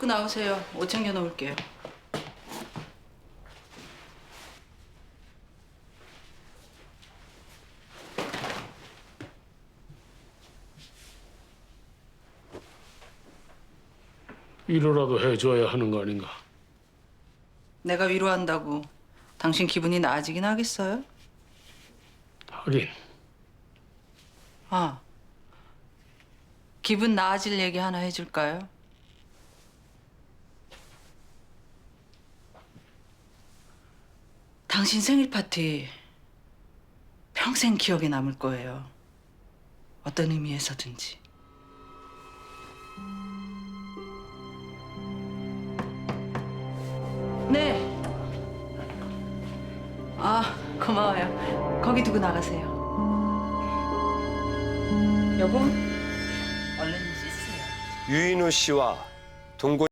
입고 나오세요. 옷 챙겨 놓을게요. 위로라도 해줘야 하는 거 아닌가? 내가 위로한다고 당신 기분이 나아지긴 하겠어요? 하긴 아, 기분 나아질 얘기 하나 해줄까요? 당신 생일 파티 평생 기억에 남을 거예요. 어떤 의미에서든지. 네. 아, 고마워요. 거기 두고 나가세요. 여보, 얼른 씻으세요. 유인우 씨와 동거